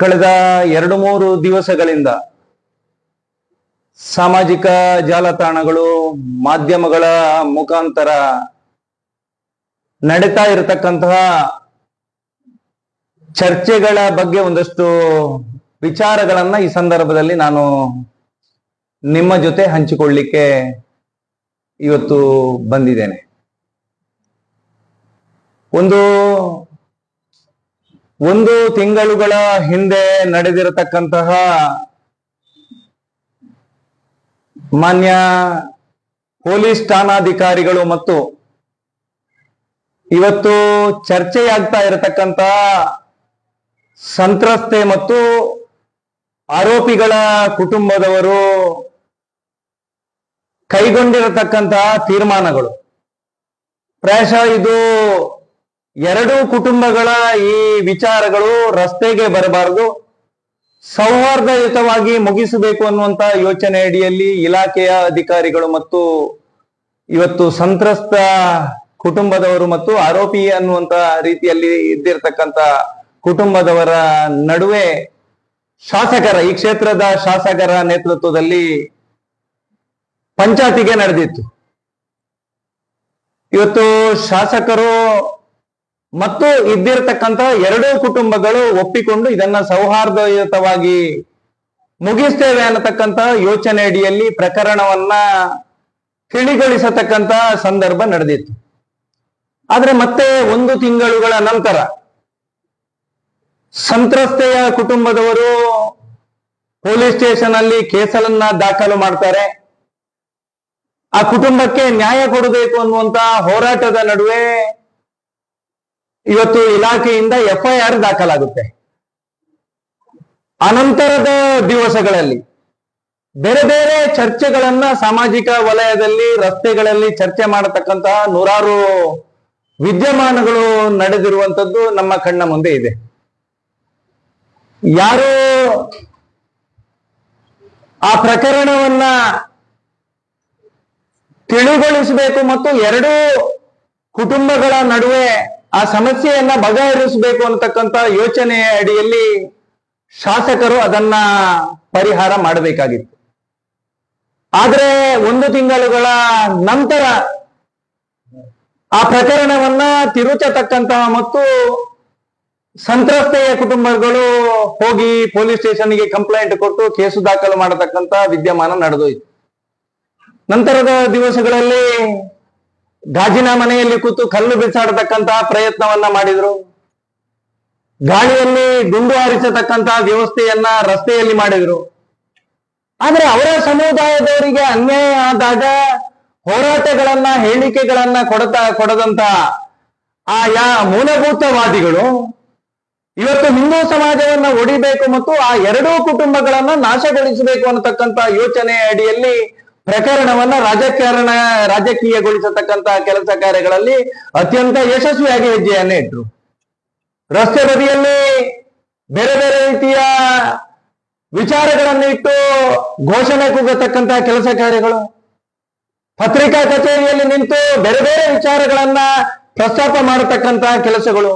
ಕಳೆದ ಎರಡು ಮೂರು ದಿವಸಗಳಿಂದ ಸಾಮಾಜಿಕ ಜಾಲತಾಣಗಳು, ಮಾಧ್ಯಮಗಳ ಮುಖಾಂತರ ನಡೀತಾ ಇರತಕ್ಕಂತಹ ಚರ್ಚೆಗಳ ಬಗ್ಗೆ ಒಂದಷ್ಟು ವಿಚಾರಗಳನ್ನ ಈ ಸಂದರ್ಭದಲ್ಲಿ ನಾನು ನಿಮ್ಮ ಜೊತೆ ಹಂಚಿಕೊಳ್ಳಿಕ್ಕೆ ಇವತ್ತು ಬಂದಿದ್ದೇನೆ. ಒಂದು ಒಂದು ತಿಂಗಳುಗಳ ಹಿಂದೆ ನಡೆದಿರತಕ್ಕಂತಹ ಮಾನ್ಯ ಪೊಲೀಸ್ ಠಾಣಾಧಿಕಾರಿಗಳು ಮತ್ತು ಇವತ್ತು ಚರ್ಚೆಯಾಗ್ತಾ ಇರತಕ್ಕಂತಹ ಸಂತ್ರಸ್ತೆ ಮತ್ತು ಆರೋಪಿಗಳ ಕುಟುಂಬದವರು ಕೈಗೊಂಡಿರತಕ್ಕಂತಹ ತೀರ್ಮಾನಗಳು. ಪ್ರಾಯಶಃ ಇದು ಎರಡೂ ಕುಟುಂಬಗಳ ಈ ವಿಚಾರಗಳು ರಸ್ತೆಗೆ ಬರಬಾರದು. ಸೌಹಾರ್ದಯುತವಾಗಿ ಮುಗಿಸಬೇಕು ಅನ್ನುವಂತ ಯೋಚನೆ ಅಡಿಯಲ್ಲಿ ಇಲಾಖೆಯ ಅಧಿಕಾರಿಗಳು ಮತ್ತು ಇವತ್ತು ಸಂತ್ರಸ್ತ ಕುಟುಂಬದವರು ಮತ್ತು ಆರೋಪಿ ಅನ್ನುವಂತ ರೀತಿಯಲ್ಲಿ ಇದ್ದಿರ್ತಕ್ಕಂತ ಕುಟುಂಬದವರ ನಡುವೆ ಶಾಸಕರ, ಈ ಕ್ಷೇತ್ರದ ಶಾಸಕರ ನೇತೃತ್ವದಲ್ಲಿ ಪಂಚಾಯತಿಗೆ ನಡೆದಿತ್ತು. ಇವತ್ತು ಶಾಸಕರು ಮತ್ತು ಇದ್ದಿರತಕ್ಕಂತ ಎರಡೂ ಕುಟುಂಬಗಳು ಒಪ್ಪಿಕೊಂಡು ಇದನ್ನ ಸೌಹಾರ್ದಯುತವಾಗಿ ಮುಗಿಸ್ತೇವೆ ಅನ್ನತಕ್ಕಂತ ಯೋಚನೆ ಅಡಿಯಲ್ಲಿ ಪ್ರಕರಣವನ್ನ ತಿಳಿಗೊಳಿಸತಕ್ಕಂತ ಸಂದರ್ಭ ನಡೆದಿತ್ತು. ಆದ್ರೆ ಮತ್ತೆ ಒಂದು ತಿಂಗಳುಗಳ ನಂತರ ಸಂತ್ರಸ್ತೆಯ ಕುಟುಂಬದವರು ಪೊಲೀಸ್ ಸ್ಟೇಷನ್ ಅಲ್ಲಿ ಕೇಸಲನ್ನ ದಾಖಲು ಮಾಡ್ತಾರೆ. ಆ ಕುಟುಂಬಕ್ಕೆ ನ್ಯಾಯ ಕೊಡಬೇಕು ಅನ್ನುವಂತ ಹೋರಾಟದ ನಡುವೆ ಇವತ್ತು ಇಲಾಖೆಯಿಂದ ಎಫ್ಐಆರ್ ದಾಖಲಾಗುತ್ತೆ. ಅನಂತರದ ದಿವಸಗಳಲ್ಲಿ ಬೇರೆ ಬೇರೆ ಚರ್ಚೆಗಳನ್ನ ಸಾಮಾಜಿಕ ವಲಯದಲ್ಲಿ, ರಸ್ತೆಗಳಲ್ಲಿ ಚರ್ಚೆ ಮಾಡತಕ್ಕಂತಹ ನೂರಾರು ವಿದ್ಯಮಾನಗಳು ನಡೆದಿರುವಂತದ್ದು ನಮ್ಮ ಕಣ್ಣ ಮುಂದೆ ಇದೆ. ಯಾರು ಆ ಪ್ರಕರಣವನ್ನ ತಿಳಿಗೊಳಿಸಬೇಕು ಮತ್ತು ಎರಡೂ ಕುಟುಂಬಗಳ ನಡುವೆ ಆ ಸಮಸ್ಯೆಯನ್ನ ಬಗೆಹರಿಸಬೇಕು ಅಂತಕ್ಕಂತ ಯೋಚನೆಯ ಅಡಿಯಲ್ಲಿ ಶಾಸಕರು ಅದನ್ನ ಪರಿಹಾರ ಮಾಡಬೇಕಾಗಿತ್ತು. ಆದ್ರೆ ಒಂದು ತಿಂಗಳುಗಳ ನಂತರ ಆ ಪ್ರಕರಣವನ್ನ ತಿರುಚತಕ್ಕಂತಹ ಮತ್ತು ಸಂತ್ರಸ್ತೆಯ ಕುಟುಂಬಗಳು ಹೋಗಿ ಪೊಲೀಸ್ ಸ್ಟೇಷನ್ಗೆ ಕಂಪ್ಲೇಂಟ್ ಕೊಟ್ಟು ಕೇಸು ದಾಖಲು ಮಾಡತಕ್ಕಂತ ವಿದ್ಯಮಾನ ನಡೆದೋಯ್ತು. ನಂತರದ ದಿವಸಗಳಲ್ಲಿ ಗಾಜಿನ ಮನೆಯಲ್ಲಿ ಕೂತು ಕಲ್ಲು ಬಿಸಾಡತಕ್ಕಂತಹ ಪ್ರಯತ್ನವನ್ನ ಮಾಡಿದ್ರು. ಗಾಳಿಯಲ್ಲಿ ಗುಂಡು ಹಾರಿಸತಕ್ಕಂತಹ ವ್ಯವಸ್ಥೆಯನ್ನ ರಸ್ತೆಯಲ್ಲಿ ಮಾಡಿದ್ರು. ಆದ್ರೆ ಅವರ ಸಮುದಾಯದವರಿಗೆ ಅನ್ಯಾಯ ಆದಾಗ ಹೋರಾಟಗಳನ್ನ, ಹೇಳಿಕೆಗಳನ್ನ ಕೊಡತಾ, ಕೊಡದಂತ ಆ ಯಾ ಮೂಲಭೂತವಾದಿಗಳು ಇವತ್ತು ಹಿಂದೂ ಸಮಾಜವನ್ನ ಒಡಿಬೇಕು ಮತ್ತು ಆ ಎರಡೂ ಕುಟುಂಬಗಳನ್ನ ನಾಶಗೊಳಿಸಬೇಕು ಅನ್ನತಕ್ಕಂತ ಯೋಚನೆ ಅಡಿಯಲ್ಲಿ ಪ್ರಕರಣವನ್ನ ರಾಜಕಾರಣ ರಾಜಕೀಯಗೊಳಿಸತಕ್ಕಂತಹ ಕೆಲಸ ಕಾರ್ಯಗಳಲ್ಲಿ ಅತ್ಯಂತ ಯಶಸ್ವಿಯಾಗಿ ಹೆಜ್ಜೆಯನ್ನೇ ಇಟ್ರು. ರಸ್ತೆ ಬದಿಯಲ್ಲಿ ಬೇರೆ ಬೇರೆ ರೀತಿಯ ವಿಚಾರಗಳನ್ನು ಇಟ್ಟು ಘೋಷಣೆ ಕೂಗತಕ್ಕಂತಹ ಕೆಲಸ ಕಾರ್ಯಗಳು. ಪತ್ರಿಕಾ ಕಚೇರಿಯಲ್ಲಿ ನಿಂತು ಬೇರೆ ಬೇರೆ ವಿಚಾರಗಳನ್ನ ಪ್ರಸ್ತಾಪ ಮಾಡತಕ್ಕಂತಹ ಕೆಲಸಗಳು.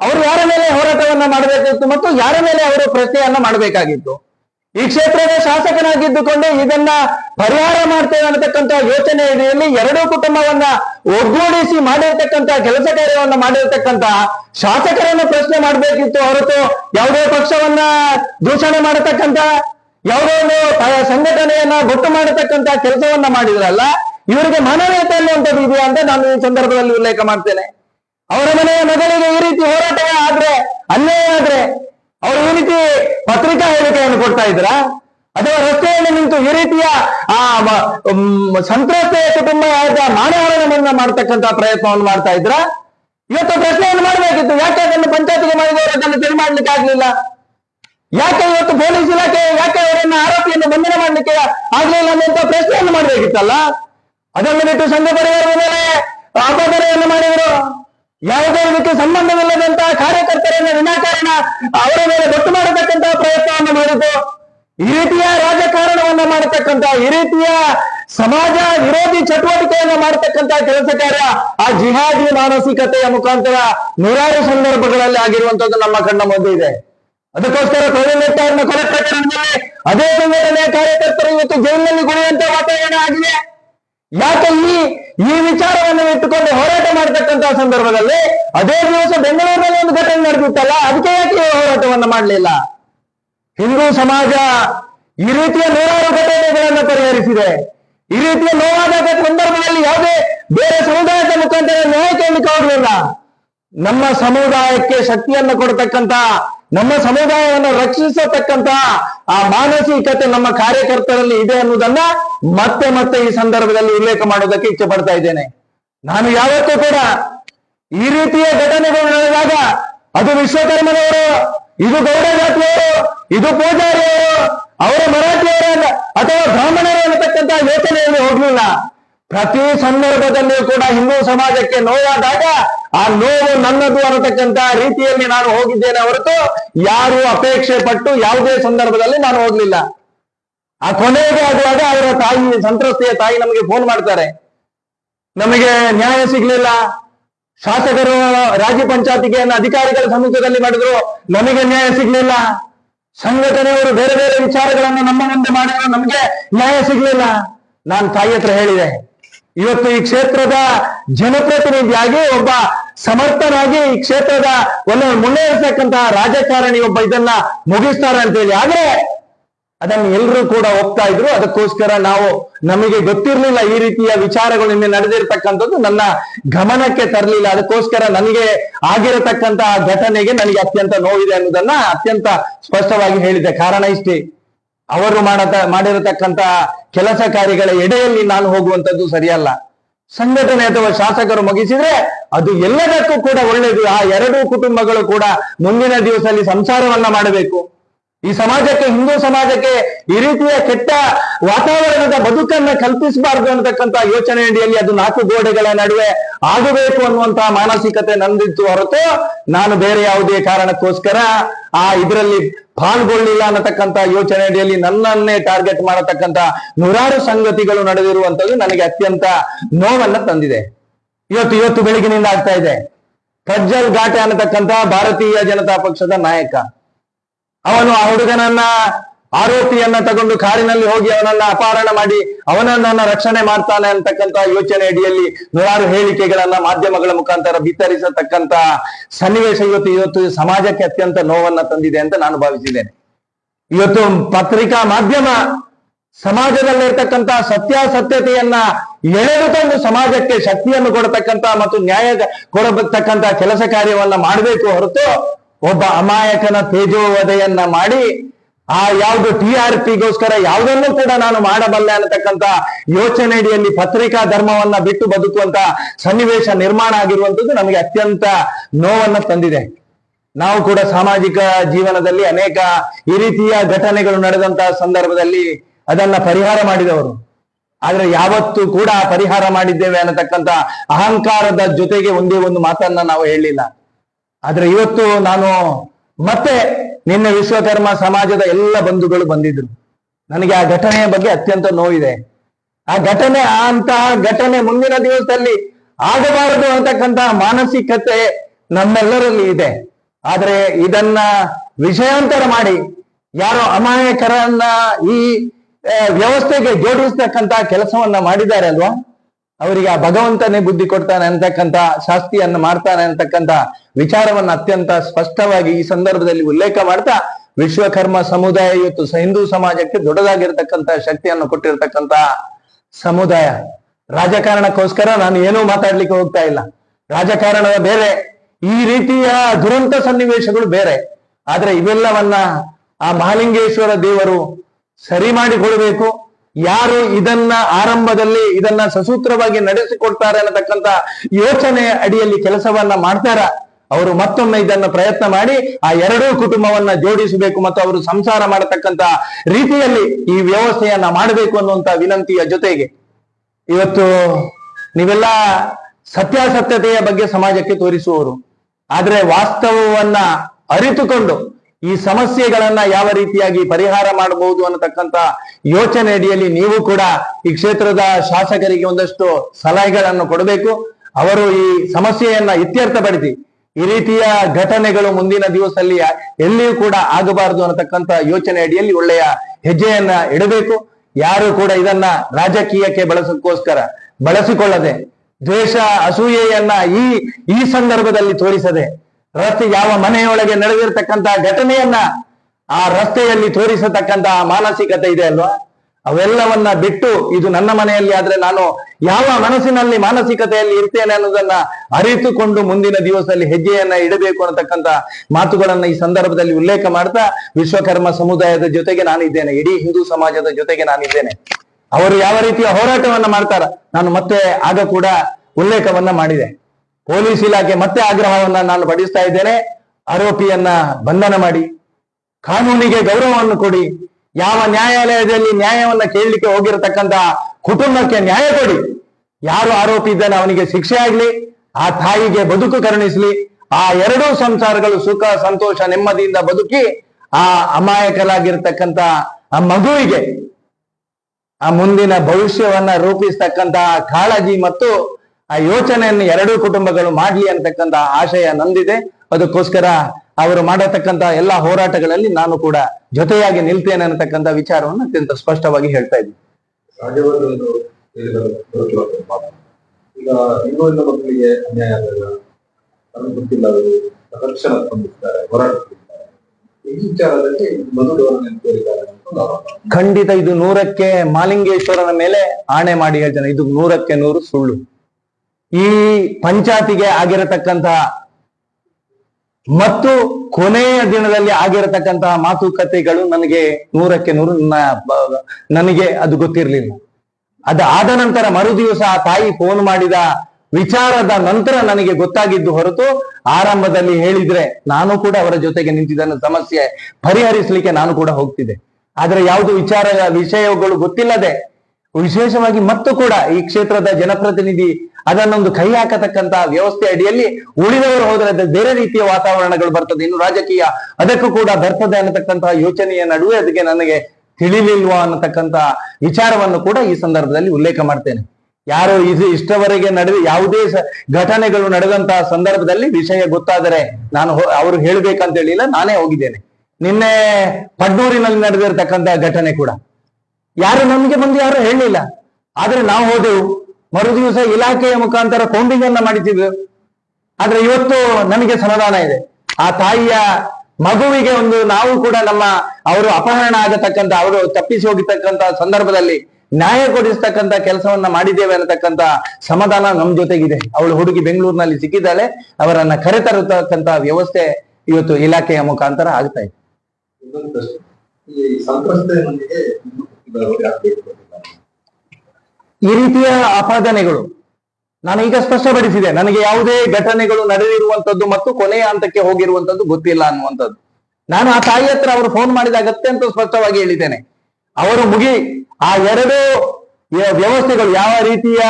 ಅವರು ಯಾರ ಮೇಲೆ ಹೋರಾಟವನ್ನ ಮಾಡಬೇಕಿತ್ತು ಮತ್ತು ಯಾರ ಮೇಲೆ ಅವರು ಪ್ರಶ್ನೆಯನ್ನ ಮಾಡಬೇಕಾಗಿತ್ತು? ಈ ಕ್ಷೇತ್ರದ ಶಾಸಕನಾಗಿದ್ದುಕೊಂಡು ಇದನ್ನ ಪರಿಹಾರ ಮಾಡ್ತೇವೆ ಅನ್ನತಕ್ಕಂತ ಯೋಚನೆ ಇದೆಯಲ್ಲಿ ಎರಡೂ ಕುಟುಂಬವನ್ನ ಒಗ್ಗೂಡಿಸಿ ಮಾಡಿರ್ತಕ್ಕಂತ ಕೆಲಸ ಕಾರ್ಯವನ್ನ ಮಾಡಿರ್ತಕ್ಕಂತ ಶಾಸಕರನ್ನು ಪ್ರಶ್ನೆ ಮಾಡಬೇಕಿತ್ತು ಹೊರತು ಯಾವುದೇ ಪಕ್ಷವನ್ನ ದೂಷಣೆ ಮಾಡತಕ್ಕಂತ ಯಾವುದೋ ಒಂದು ಸಂಘಟನೆಯನ್ನ ಗೊತ್ತು ಮಾಡತಕ್ಕಂತ ಕೆಲಸವನ್ನ ಮಾಡಿದ್ರಲ್ಲ, ಇವರಿಗೆ ಮಾನವೀಯತೆ ಅನ್ನುವಂಥದ್ದು ಇದೆಯಾ ಅಂತ ನಾನು ಈ ಸಂದರ್ಭದಲ್ಲಿ ಉಲ್ಲೇಖ ಮಾಡ್ತೇನೆ. ಅವರ ಮನೆಯ ಮಗಳಿಗೆ ಈ ರೀತಿ ಹೋರಾಟ ಆದ್ರೆ, ಅನ್ಯಾಯ ಆದ್ರೆ ಅವರು ಈ ರೀತಿ ಪತ್ರಿಕಾ ಹೇಳಿಕೆಯನ್ನು ಕೊಡ್ತಾ ಇದ್ರ? ಅಥವಾ ರಸ್ತೆಯಲ್ಲಿ ನಿಂತು ಈ ರೀತಿಯ, ಆ ಸಂತ್ರಸ್ತೆಯ ಕುಟುಂಬ ಮಾನವರನ್ನ ಮಾಡ್ತಕ್ಕಂತ ಪ್ರಯತ್ನವನ್ನು ಮಾಡ್ತಾ ಇದ್ರ? ಇವತ್ತು ಪ್ರಶ್ನೆಯನ್ನು ಮಾಡಬೇಕಿತ್ತು, ಯಾಕೆ ಅದನ್ನು ಪಂಚಾಯತ್ಗೆ ಮಾಡಿದವರು ಅದನ್ನು ತಿಳಿ ಮಾಡ್ಲಿಕ್ಕೆ ಆಗ್ಲಿಲ್ಲ? ಯಾಕೆ ಇವತ್ತು ಪೊಲೀಸ್ ಇಲಾಖೆ, ಯಾಕೆ ಅವರನ್ನ ಆರೋಪಿಯನ್ನು ಬಂಧನ ಮಾಡ್ಲಿಕ್ಕೆ ಆಗ್ಲಿಲ್ಲ ಅನ್ನುವಂತ ಪ್ರಶ್ನೆಯನ್ನು ಮಾಡಬೇಕಿತ್ತಲ್ಲ? ಅದನ್ನು ಬಿಟ್ಟು ಸಂಘ ಪರಿವಾರದ ಮೇಲೆ ಅಪಕರೆಯನ್ನು ಮಾಡಿದರು. ಯಾವುದೇ ಇದಕ್ಕೆ ಸಂಬಂಧವಿಲ್ಲದಂತಹ ಕಾರ್ಯಕರ್ತರನ್ನು ವಿನಾಕಾರಣ ಅವರ ಮೇಲೆ ಗೊತ್ತು ಮಾಡತಕ್ಕಂತಹ ಪ್ರಯತ್ನವನ್ನು ಮಾಡಿತು ಈ ರೀತಿಯ ರಾಜಕಾರಣವನ್ನ ಮಾಡತಕ್ಕಂತ, ಈ ರೀತಿಯ ಸಮಾಜ ವಿರೋಧಿ ಚಟುವಟಿಕೆಯನ್ನ ಮಾಡತಕ್ಕಂತ ಕೆಲಸ ಕಾರ್ಯ ಆ ಜಿಹಾದಿ ಮಾನಸಿಕತೆಯ ಮುಖಾಂತರ ನೂರಾರು ಸಂದರ್ಭಗಳಲ್ಲಿ ಆಗಿರುವಂತದ್ದು ನಮ್ಮ ಕಣ್ಣ ಮುಂದೆ ಇದೆ. ಅದಕ್ಕೋಸ್ಕರ ಕೋವಿಲೆಟ್ಟಾರ್ನ ಕೊಲೆ ಪ್ರಕರಣದಲ್ಲಿ ಅದೇ ಸಂಘಟನೆಯ ಕಾರ್ಯಕರ್ತರು ಇವತ್ತು ಜೈಲಿನಲ್ಲಿ ಗುಳಿಯುವಂತ ವಾತಾವರಣ ಆಗಿದೆ. ಯಾಕೆ ಈ ವಿಚಾರವನ್ನು ಸಂದರ್ಭದಲ್ಲಿ ಅದೇ ದಿವಸ ಬೆಂಗಳೂರಿನಲ್ಲಿ ಒಂದು ಘಟನೆ ನಡೆದಿತ್ತಲ್ಲ, ಅದಕ್ಕೆ ಯಾಕೆ ಹೋರಾಟವನ್ನು ಮಾಡಲಿಲ್ಲ? ಹಿಂದೂ ಸಮಾಜ ಈ ರೀತಿಯ ನೂರಾರು ಘಟನೆಗಳನ್ನು ಪರಿಹರಿಸಿದೆ. ಈ ರೀತಿಯ ನೋವಾದ ಸಂದರ್ಭದಲ್ಲಿ ಯಾವುದೇ ಬೇರೆ ಸಮುದಾಯದ ಮುಖಾಂತರ ನ್ಯಾಯ ಕೇಳಲಿಕ್ಕೆ ನಮ್ಮ ಸಮುದಾಯಕ್ಕೆ ಶಕ್ತಿಯನ್ನು ಕೊಡತಕ್ಕಂತ ನಮ್ಮ ಸಮುದಾಯವನ್ನು ರಕ್ಷಿಸತಕ್ಕಂತ ಆ ಮಾನಸಿಕತೆ ನಮ್ಮ ಕಾರ್ಯಕರ್ತರಲ್ಲಿ ಇದೆ ಅನ್ನೋದನ್ನ ಮತ್ತೆ ಮತ್ತೆ ಈ ಸಂದರ್ಭದಲ್ಲಿ ಉಲ್ಲೇಖ ಮಾಡೋದಕ್ಕೆ ಇಚ್ಛೆ ಪಡ್ತಾ ಇದ್ದೇನೆ. ನಾನು ಯಾವತ್ತೂ ಕೂಡ ಈ ರೀತಿಯ ಘಟನೆಗಳು ನಡೆದಾಗ ಅದು ವಿಶ್ವಕರ್ಮನವರು, ಇದು ಗೌಡ ಜಾತಿಯವರು, ಇದು ಪೂಜಾರಿಯವರು, ಅವರು ಮರಾಠಿಯವರು ಅಥವಾ ಬ್ರಾಹ್ಮಣರು ಅನ್ನತಕ್ಕಂತ ಯೋಚನೆಯಲ್ಲಿ ಹೋಗ್ಲಿಲ್ಲ. ಪ್ರತಿ ಸಂದರ್ಭದಲ್ಲಿಯೂ ಕೂಡ ಹಿಂದೂ ಸಮಾಜಕ್ಕೆ ನೋವಾದಾಗ ಆ ನೋವು ನನ್ನದು ಅನ್ನತಕ್ಕಂತ ರೀತಿಯಲ್ಲಿ ನಾನು ಹೋಗಿದ್ದೇನೆ ಹೊರತು ಯಾರು ಅಪೇಕ್ಷೆ ಪಟ್ಟು ಯಾವುದೇ ಸಂದರ್ಭದಲ್ಲಿ ನಾನು ಹೋಗ್ಲಿಲ್ಲ. ಆ ಕೊನೆಗೆ ಆಗುವಾಗ ಅವರ ತಾಯಿ, ಸಂತ್ರಸ್ತೆಯ ತಾಯಿ ನಮಗೆ ಫೋನ್ ಮಾಡ್ತಾರೆ. ನಮಗೆ ನ್ಯಾಯ ಸಿಗ್ಲಿಲ್ಲ. ಶಾಸಕರು, ರಾಜ್ಯ ಪಂಚಾಯತಿಗೆ ಅಧಿಕಾರಿಗಳ ಸಮ್ಮುಖದಲ್ಲಿ ಮಾಡಿದ್ರು. ನಮಗೆ ನ್ಯಾಯ ಸಿಗ್ಲಿಲ್ಲ. ಸಂಘಟನೆಯವರು ಬೇರೆ ಬೇರೆ ವಿಚಾರಗಳನ್ನು ನಮ್ಮ ಮುಂದೆ ಮಾಡಿದ್ರು. ನಮಗೆ ನ್ಯಾಯ ಸಿಗ್ಲಿಲ್ಲ. ನಾನು ತಾಯಿ ಹತ್ರ ಹೇಳಿದೆ. ಇವತ್ತು ಈ ಕ್ಷೇತ್ರದ ಜನಪ್ರತಿನಿಧಿಯಾಗಿ ಒಬ್ಬ ಸಮರ್ಥನಾಗಿ ಈ ಕ್ಷೇತ್ರದ ಒಂದು ಮುನ್ನಡೆಸತಕ್ಕಂತಹ ರಾಜಕಾರಣಿ ಒಬ್ಬ ಇದನ್ನ ಮುಗಿಸ್ತಾರೆ ಅಂತ ಹೇಳಿ ಆದ್ರೆ ಅದನ್ನು ಎಲ್ಲರೂ ಕೂಡ ಹೋಗ್ತಾ ಇದ್ರು. ಅದಕ್ಕೋಸ್ಕರ ನಾವು ನಮಗೆ ಗೊತ್ತಿರಲಿಲ್ಲ ಈ ರೀತಿಯ ವಿಚಾರಗಳು ನಿನ್ನೆ ನಡೆದಿರ್ತಕ್ಕಂಥದ್ದು. ನನ್ನ ಗಮನಕ್ಕೆ ತರಲಿಲ್ಲ. ಅದಕ್ಕೋಸ್ಕರ ನನಗೆ ಆಗಿರತಕ್ಕಂತಹ ಘಟನೆಗೆ ನನಗೆ ಅತ್ಯಂತ ನೋವಿದೆ ಅನ್ನೋದನ್ನ ಅತ್ಯಂತ ಸ್ಪಷ್ಟವಾಗಿ ಹೇಳಿದೆ. ಕಾರಣ ಇಷ್ಟೇ. ಅವರು ಮಾಡತ ಮಾಡಿರತಕ್ಕಂತ ಕೆಲಸ ಕಾರ್ಯಗಳ ಎಡೆಯಲ್ಲಿ ನಾನು ಹೋಗುವಂತದ್ದು ಸರಿಯಲ್ಲ. ಸಂಘಟನೆ ಅಥವಾ ಶಾಸಕರು ಮುಗಿಸಿದ್ರೆ ಅದು ಎಲ್ಲದಕ್ಕೂ ಕೂಡ ಒಳ್ಳೆಯದು ಆ ಎರಡೂ ಕುಟುಂಬಗಳು ಕೂಡ ಮುಂದಿನ ದಿವಸದಲ್ಲಿ ಸಂಸಾರವನ್ನ ಮಾಡಬೇಕು. ಈ ಸಮಾಜಕ್ಕೆ, ಹಿಂದೂ ಸಮಾಜಕ್ಕೆ ಈ ರೀತಿಯ ಕೆಟ್ಟ ವಾತಾವರಣದ ಬದುಕನ್ನ ಕಲ್ಪಿಸಬಾರದು ಅನ್ನತಕ್ಕಂತ ಯೋಚನೆ ಅಡಿಯಲ್ಲಿ ಅದು ನಾಲ್ಕು ಗೋಡೆಗಳ ನಡುವೆ ಆಗಬೇಕು ಅನ್ನುವಂತಹ ಮಾನಸಿಕತೆ ನಂದಿತ್ತು ಹೊರತು ನಾನು ಬೇರೆ ಯಾವುದೇ ಕಾರಣಕ್ಕೋಸ್ಕರ ಆ ಇದರಲ್ಲಿ ಪಾಲ್ಗೊಳ್ಳಿಲ್ಲ ಅನ್ನತಕ್ಕಂತ ಯೋಚನೆ ಅಡಿಯಲ್ಲಿ ನನ್ನನ್ನೇ ಟಾರ್ಗೆಟ್ ಮಾಡತಕ್ಕಂತ ನೂರಾರು ಸಂಗತಿಗಳು ನಡೆದಿರುವಂತದ್ದು ನನಗೆ ಅತ್ಯಂತ ನೋವನ್ನ ತಂದಿದೆ. ಇವತ್ತು ಇವತ್ತು ಬೆಳಗಿನಿಂದ ಆಗ್ತಾ ಇದೆ. ಕಜ್ಜಲ್ ಘಾಟೆ ಅನ್ನತಕ್ಕಂತ ಭಾರತೀಯ ಜನತಾ ಪಕ್ಷದ ನಾಯಕ. ಅವನು ಆ ಹುಡುಗನನ್ನ ಆರೋಪಿಯನ್ನ ತಗೊಂಡು ಕಾರಿನಲ್ಲಿ ಹೋಗಿ ಅವನನ್ನ ಅಪಹರಣ ಮಾಡಿ ಅವನನ್ನ ರಕ್ಷಣೆ ಮಾಡ್ತಾನೆ ಅಂತಕ್ಕಂತ ಯೋಚನೆ ಅಡಿಯಲ್ಲಿ ನೂರಾರು ಹೇಳಿಕೆಗಳನ್ನ ಮಾಧ್ಯಮಗಳ ಮುಖಾಂತರ ಬಿತ್ತರಿಸತಕ್ಕಂತ ಸನ್ನಿವೇಶ ಇವತ್ತು ಇವತ್ತು ಸಮಾಜಕ್ಕೆ ಅತ್ಯಂತ ನೋವನ್ನ ತಂದಿದೆ ಅಂತ ನಾನು ಭಾವಿಸಿದ್ದೇನೆ. ಇವತ್ತು ಪತ್ರಿಕಾ ಮಾಧ್ಯಮ ಸಮಾಜದಲ್ಲಿರ್ತಕ್ಕಂತ ಸತ್ಯಾಸತ್ಯತೆಯನ್ನ ಎಳೆದು ತಂದು ಸಮಾಜಕ್ಕೆ ಶಕ್ತಿಯನ್ನು ಕೊಡತಕ್ಕಂತ ಮತ್ತು ನ್ಯಾಯ ಕೊಡತಕ್ಕಂತ ಕೆಲಸ ಕಾರ್ಯವನ್ನ ಮಾಡಬೇಕು ಹೊರತು ಒಬ್ಬ ಅಮಾಯಕನ ತೇಜೋವಧೆಯನ್ನ ಮಾಡಿ ಆ ಯಾವುದು ಟಿ ಆರ್ ಪಿಗೋಸ್ಕರ ಯಾವುದನ್ನು ಕೂಡ ನಾನು ಮಾಡಬಲ್ಲೆ ಅನ್ನತಕ್ಕಂತ ಯೋಚನೆ ಅಡಿಯಲ್ಲಿ ಪತ್ರಿಕಾ ಧರ್ಮವನ್ನ ಬಿಟ್ಟು ಬದುಕುವಂತ ಸನ್ನಿವೇಶ ನಿರ್ಮಾಣ ಆಗಿರುವಂತದ್ದು ನಮಗೆ ಅತ್ಯಂತ ನೋವನ್ನ ತಂದಿದೆ. ನಾವು ಕೂಡ ಸಾಮಾಜಿಕ ಜೀವನದಲ್ಲಿ ಅನೇಕ ಈ ರೀತಿಯ ಘಟನೆಗಳು ನಡೆದಂತಹ ಸಂದರ್ಭದಲ್ಲಿ ಅದನ್ನ ಪರಿಹಾರ ಮಾಡಿದವರು. ಆದ್ರೆ ಯಾವತ್ತು ಕೂಡ ಪರಿಹಾರ ಮಾಡಿದ್ದೇವೆ ಅನ್ನತಕ್ಕಂತ ಅಹಂಕಾರದ ಜೊತೆಗೆ ಒಂದೇ ಒಂದು ಮಾತನ್ನ ನಾವು ಹೇಳಿಲ್ಲ ಆದ್ರೆ ಇವತ್ತು ನಾನು ಮತ್ತೆ ನಿನ್ನೆ ವಿಶ್ವಕರ್ಮ ಸಮಾಜದ ಎಲ್ಲ ಬಂಧುಗಳು ಬಂದಿದ್ರು. ನನಗೆ ಆ ಘಟನೆಯ ಬಗ್ಗೆ ಅತ್ಯಂತ ನೋವಿದೆ. ಆ ಘಟನೆ ಅಂತಹ ಘಟನೆ ಮುಂದಿನ ದಿವಸದಲ್ಲಿ ಆಗಬಾರದು ಅಂತಕ್ಕಂತಹ ಮಾನಸಿಕತೆ ನಮ್ಮೆಲ್ಲರಲ್ಲಿ ಇದೆ. ಆದ್ರೆ ಇದನ್ನ ವಿಷಯಾಂತರ ಮಾಡಿ, ಯಾರೋ ಅಮಾಯಕರನ್ನ ಈ ವ್ಯವಸ್ಥೆಗೆ ಜೋಡಿಸ್ತಕ್ಕಂತ ಕೆಲಸವನ್ನ ಮಾಡಿದ್ದಾರೆ ಅಲ್ವಾ? ಅವರಿಗೆ ಆ ಭಗವಂತನೇ ಬುದ್ಧಿ ಕೊಡ್ತಾನೆ ಅಂತಕ್ಕಂತ ಶಾಸ್ತಿಯನ್ನ ಮಾಡ್ತಾನೆ ಅಂತಕ್ಕಂತ ವಿಚಾರವನ್ನ ಅತ್ಯಂತ ಸ್ಪಷ್ಟವಾಗಿ ಈ ಸಂದರ್ಭದಲ್ಲಿ ಉಲ್ಲೇಖ ಮಾಡ್ತಾ, ವಿಶ್ವಕರ್ಮ ಸಮುದಾಯ ಇವತ್ತು ಹಿಂದೂ ಸಮಾಜಕ್ಕೆ ದೊಡ್ಡದಾಗಿರ್ತಕ್ಕಂತ ಶಕ್ತಿಯನ್ನು ಕೊಟ್ಟಿರ್ತಕ್ಕಂತ ಸಮುದಾಯ. ರಾಜಕಾರಣಕ್ಕೋಸ್ಕರ ನಾನು ಏನೂ ಮಾತಾಡ್ಲಿಕ್ಕೆ ಹೋಗ್ತಾ ಇಲ್ಲ. ರಾಜಕಾರಣದ ಬೇರೆ. ಈ ರೀತಿಯ ದುರಂತ ಸನ್ನಿವೇಶಗಳು ಬೇರೆ. ಆದ್ರೆ ಇವೆಲ್ಲವನ್ನ ಆ ಮಹಾಲಿಂಗೇಶ್ವರ ದೇವರು ಸರಿ ಮಾಡಿಕೊಳ್ಬೇಕು. ಯಾರು ಇದನ್ನ ಆರಂಭದಲ್ಲಿ ಇದನ್ನ ಸಸೂತ್ರವಾಗಿ ನಡೆಸಿಕೊಡ್ತಾರೆ ಅನ್ನತಕ್ಕಂತ ಯೋಚನೆ ಅಡಿಯಲ್ಲಿ ಕೆಲಸವನ್ನ ಮಾಡ್ತಾರ, ಅವರು ಮತ್ತೊಮ್ಮೆ ಇದನ್ನ ಪ್ರಯತ್ನ ಮಾಡಿ ಆ ಎರಡೂ ಕುಟುಂಬವನ್ನ ಜೋಡಿಸಬೇಕು ಮತ್ತು ಅವರು ಸಂಸಾರ ಮಾಡತಕ್ಕಂತ ರೀತಿಯಲ್ಲಿ ಈ ವ್ಯವಸ್ಥೆಯನ್ನ ಮಾಡಬೇಕು ಅನ್ನುವಂತ ವಿನಂತಿಯ ಜೊತೆಗೆ. ಇವತ್ತು ನೀವೆಲ್ಲ ಸತ್ಯಾಸತ್ಯತೆಯ ಬಗ್ಗೆ ಸಮಾಜಕ್ಕೆ ತೋರಿಸುವವರು. ಆದ್ರೆ ವಾಸ್ತವವನ್ನ ಅರಿತುಕೊಂಡು ಈ ಸಮಸ್ಯೆಗಳನ್ನ ಯಾವ ರೀತಿಯಾಗಿ ಪರಿಹಾರ ಮಾಡಬಹುದು ಅನ್ನತಕ್ಕಂತ ಯೋಚನೆ ಅಡಿಯಲ್ಲಿ ನೀವು ಕೂಡ ಈ ಕ್ಷೇತ್ರದ ಶಾಸಕರಿಗೆ ಒಂದಷ್ಟು ಸಲಹೆಗಳನ್ನು ಕೊಡಬೇಕು. ಅವರು ಈ ಸಮಸ್ಯೆಯನ್ನ ಇತ್ಯರ್ಥಪಡಿಸಿ, ಈ ರೀತಿಯ ಘಟನೆಗಳು ಮುಂದಿನ ದಿವಸದಲ್ಲಿ ಎಲ್ಲಿಯೂ ಕೂಡ ಆಗಬಾರದು ಅನ್ನತಕ್ಕಂತ ಯೋಚನೆ ಅಡಿಯಲ್ಲಿ ಒಳ್ಳೆಯ ಹೆಜ್ಜೆಯನ್ನ ಇಡಬೇಕು. ಯಾರು ಕೂಡ ಇದನ್ನ ರಾಜಕೀಯಕ್ಕೆ ಬಳಸಕ್ಕೋಸ್ಕರ ಬಳಸಿಕೊಳ್ಳದೆ, ದ್ವೇಷ, ಅಸೂಯೆಯನ್ನ ಈ ಈ ಸಂದರ್ಭದಲ್ಲಿ ತೋರಿಸದೆ ರಸ್ತೆ ಯಾವ ಮನೆಯೊಳಗೆ ನಡೆದಿರ್ತಕ್ಕಂತ ಘಟನೆಯನ್ನ ಆ ರಸ್ತೆಯಲ್ಲಿ ತೋರಿಸತಕ್ಕಂತ ಮಾನಸಿಕತೆ ಇದೆ ಅಲ್ವಾ? ಅವೆಲ್ಲವನ್ನ ಬಿಟ್ಟು ಇದು ನನ್ನ ಮನೆಯಲ್ಲಿ ಆದ್ರೆ ನಾನು ಯಾವ ಮನಸ್ಸಿನಲ್ಲಿ ಮಾನಸಿಕತೆಯಲ್ಲಿ ಇರ್ತೇನೆ ಅನ್ನೋದನ್ನ ಅರಿತುಕೊಂಡು ಮುಂದಿನ ದಿವಸದಲ್ಲಿ ಹೆಜ್ಜೆಯನ್ನ ಇಡಬೇಕು ಅನ್ನತಕ್ಕಂತ ಮಾತುಗಳನ್ನ ಈ ಸಂದರ್ಭದಲ್ಲಿ ಉಲ್ಲೇಖ ಮಾಡ್ತಾ ವಿಶ್ವಕರ್ಮ ಸಮುದಾಯದ ಜೊತೆಗೆ ನಾನಿದ್ದೇನೆ. ಇಡೀ ಹಿಂದೂ ಸಮಾಜದ ಜೊತೆಗೆ ನಾನಿದ್ದೇನೆ. ಅವರು ಯಾವ ರೀತಿಯ ಹೋರಾಟವನ್ನ ಮಾಡ್ತಾರ? ನಾನು ಮತ್ತೆ ಆಗ ಕೂಡ ಉಲ್ಲೇಖವನ್ನ ಮಾಡಿದೆ. ಪೊಲೀಸ್ ಇಲಾಖೆ ಮತ್ತೆ ಆಗ್ರಹವನ್ನ ನಾನು ಪಡಿಸ್ತಾ ಇದ್ದೇನೆ. ಆರೋಪಿಯನ್ನ ಬಂಧನ ಮಾಡಿ. ಕಾನೂನಿಗೆ ಗೌರವವನ್ನು ಕೊಡಿ. ಯಾವ ನ್ಯಾಯಾಲಯದಲ್ಲಿ ನ್ಯಾಯವನ್ನ ಕೇಳಲಿಕ್ಕೆ ಹೋಗಿರತಕ್ಕಂತ ಕುಟುಂಬಕ್ಕೆ ನ್ಯಾಯ ಕೊಡಿ. ಯಾರು ಆರೋಪಿ ಇದ್ದಾನೆ ಅವನಿಗೆ ಶಿಕ್ಷೆ ಆಗ್ಲಿ, ಆ ತಾಯಿಗೆ ಬದುಕು ಕರುಣಿಸ್ಲಿ, ಆ ಎರಡೂ ಸಂಸಾರಗಳು ಸುಖ, ಸಂತೋಷ, ನೆಮ್ಮದಿಯಿಂದ ಬದುಕಿ, ಆ ಅಮಾಯಕರಾಗಿರ್ತಕ್ಕಂತ ಆ ಮಗುವಿಗೆ ಆ ಮುಂದಿನ ಭವಿಷ್ಯವನ್ನ ರೂಪಿಸ್ತಕ್ಕಂತಹ ಕಾಳಜಿ ಮತ್ತು ಆ ಯೋಚನೆಯನ್ನು ಎರಡೂ ಕುಟುಂಬಗಳು ಮಾಡ್ಲಿ ಅಂತಕ್ಕಂಥ ಆಶಯ ನಂದಿದೆ. ಅದಕ್ಕೋಸ್ಕರ ಅವರು ಮಾಡತಕ್ಕಂತ ಎಲ್ಲಾ ಹೋರಾಟಗಳಲ್ಲಿ ನಾನು ಕೂಡ ಜೊತೆಯಾಗಿ ನಿಲ್ತೇನೆ ಅನ್ನತಕ್ಕಂಥ ವಿಚಾರವನ್ನು ಅತ್ಯಂತ ಸ್ಪಷ್ಟವಾಗಿ ಹೇಳ್ತಾ ಇದ್ದೀನಿ. ಸಹಜವಾಗಿ ಒಂದು ಹೇಳಿದರು ಬರುತ್ತಿರುವ ಮಾತು. ಈಗ ಇನ್ನೂ ಇನ್ನ ಮಕ್ಕಳಿಗೆ ಅನ್ಯಾಯ ಆಗಲ್ಲ. ನಮಗೆ ಗೊತ್ತಿಲ್ಲ ಅವರು ತಕ್ಷಣ ಸ್ಪಂದಿಸ್ತಾರೆ ಹೋರಾಡುತ್ತಿದ್ದಾರೆ ಈ ವಿಚಾರದಲ್ಲಿ ಮಧುರವನ್ನು ಕೋರಿದ್ದಾರೆ ಅಂತ ಒಂದು ಖಂಡಿತ ಇದು ನೂರಕ್ಕೆ ಮಾಲಿಂಗೇಶ್ವರನ ಮೇಲೆ ಆಣೆ ಮಾಡಿ ಹೇಳ್ತೇನೆ. ಇದು ನೂರಕ್ಕೆ ನೂರು ಸುಳ್ಳು. ಈ ಪಂಚಾಯತಿಗೆ ಆಗಿರತಕ್ಕಂತಹ ಮತ್ತು ಕೊನೆಯ ದಿನದಲ್ಲಿ ಆಗಿರತಕ್ಕಂತಹ ಮಾತುಕತೆಗಳು ನನಗೆ ನೂರಕ್ಕೆ ನೂರು ನನಗೆ ಅದು ಗೊತ್ತಿರಲಿಲ್ಲ. ಅದು ಆದ ನಂತರ ಮರುದಿವಸ ಆ ತಾಯಿ ಫೋನ್ ಮಾಡಿದ ವಿಚಾರದ ನಂತರ ನನಗೆ ಗೊತ್ತಾಗಿದ್ದು ಹೊರತು ಆರಂಭದಲ್ಲಿ ಹೇಳಿದ್ರೆ ನಾನು ಕೂಡ ಅವರ ಜೊತೆಗೆ ನಿಂತಿದ್ದನ್ನು ಸಮಸ್ಯೆ ಪರಿಹರಿಸಲಿಕ್ಕೆ ನಾನು ಕೂಡ ಹೋಗ್ತಿದ್ದೆ. ಆದ್ರೆ ಯಾವುದು ವಿಚಾರ ವಿಷಯಗಳು ಗೊತ್ತಿಲ್ಲದೆ ವಿಶೇಷವಾಗಿ ಮತ್ತು ಕೂಡ ಈ ಕ್ಷೇತ್ರದ ಜನಪ್ರತಿನಿಧಿ ಅದನ್ನೊಂದು ಕೈ ಹಾಕತಕ್ಕಂತಹ ವ್ಯವಸ್ಥೆ ಅಡಿಯಲ್ಲಿ ಉಳಿದವರು ಹೋದರೆ ಬೇರೆ ರೀತಿಯ ವಾತಾವರಣಗಳು ಬರ್ತದೆ. ಇನ್ನು ರಾಜಕೀಯ ಅದಕ್ಕೂ ಕೂಡ ಬರ್ತದೆ ಅನ್ನತಕ್ಕಂತಹ ಯೋಚನೆಯ ನಡುವೆ ಅದಕ್ಕೆ ನನಗೆ ತಿಳಿಲಿಲ್ವಾ ಅನ್ನತಕ್ಕಂತಹ ವಿಚಾರವನ್ನು ಕೂಡ ಈ ಸಂದರ್ಭದಲ್ಲಿ ಉಲ್ಲೇಖ ಮಾಡ್ತೇನೆ. ಯಾರು ಇದು ಇಷ್ಟವರೆಗೆ ನಡೆದ ಯಾವುದೇ ಘಟನೆಗಳು ನಡೆದಂತಹ ಸಂದರ್ಭದಲ್ಲಿ ವಿಷಯ ಗೊತ್ತಾದರೆ ನಾನು ಅವರು ಹೇಳ್ಬೇಕಂತ ಹೇಳಿಲ್ಲ, ನಾನೇ ಹೋಗಿದ್ದೇನೆ. ನಿನ್ನೆ ಪಡ್ಡೂರಿನಲ್ಲಿ ನಡೆದಿರತಕ್ಕಂತಹ ಘಟನೆ ಕೂಡ. ಯಾರು ನಮ್ಗೆ ಬಂದು ಯಾರು ಹೇಳಲಿಲ್ಲ. ಆದ್ರೆ ನಾವು ಹೋದೆವು. ಮರು ದಿವಸ ಇಲಾಖೆಯ ಮುಖಾಂತರ ಕೌಂಡಿಂಗ್ ಅನ್ನ ಮಾಡಿಸಿದ್ರು ಆದ್ರೆ ಇವತ್ತು ನಮಗೆ ಸಮಾಧಾನ ಇದೆ. ಆ ತಾಯಿಯ ಮಗುವಿಗೆ ಒಂದು ನಾವು ಕೂಡ ನಮ್ಮ ಅವರು ಅಪಹರಣ ಆಗತಕ್ಕಂತ ಅವರು ತಪ್ಪಿಸಿ ಹೋಗಿರ್ತಕ್ಕಂತ ಸಂದರ್ಭದಲ್ಲಿ ನ್ಯಾಯ ಕೊಡಿಸ್ತಕ್ಕಂತ ಕೆಲಸವನ್ನ ಮಾಡಿದ್ದೇವೆ ಅನ್ನತಕ್ಕಂತ ಸಮಾಧಾನ ನಮ್ ಜೊತೆಗಿದೆ. ಅವಳು ಹುಡುಗಿ ಬೆಂಗಳೂರಿನಲ್ಲಿ ಸಿಕ್ಕಿದ್ದಾಳೆ. ಅವರನ್ನ ಕರೆತರತಕ್ಕಂತ ವ್ಯವಸ್ಥೆ ಇವತ್ತು ಇಲಾಖೆಯ ಮುಖಾಂತರ ಆಗ್ತಾ ಇದೆ ಇನ್ನೊಂದು ಪ್ರಶ್ನೆ ಈ ಸಂತ್ರಸ್ತೆ ಮಂದಿಗೆ ಇನ್ನೂ ಗೊತ್ತಿಲ್ಲದವರು ಯಾಕೆ ಬೇಕು ಗೊತ್ತಿಲ್ಲ ಈ ರೀತಿಯ ಆಪಾದನೆಗಳು ನಾನು ಈಗ ಸ್ಪಷ್ಟಪಡಿಸಿದೆ. ನನಗೆ ಯಾವುದೇ ಘಟನೆಗಳು ನಡೆದಿರುವಂತದ್ದು ಮತ್ತು ಕೊನೆಯ ಹಂತಕ್ಕೆ ಹೋಗಿರುವಂತದ್ದು ಗೊತ್ತಿಲ್ಲ ಅನ್ನುವಂಥದ್ದು. ನಾನು ಆ ತಾಯಿ ಹತ್ರ ಅವರು ಫೋನ್ ಮಾಡಿದಾಗ ಅತ್ಯಂತ ಸ್ಪಷ್ಟವಾಗಿ ಹೇಳಿದ್ದೇನೆ. ಅವರು ಮುಗಿ ಆ ಎರಡು ವ್ಯವಸ್ಥೆಗಳು ಯಾವ ರೀತಿಯ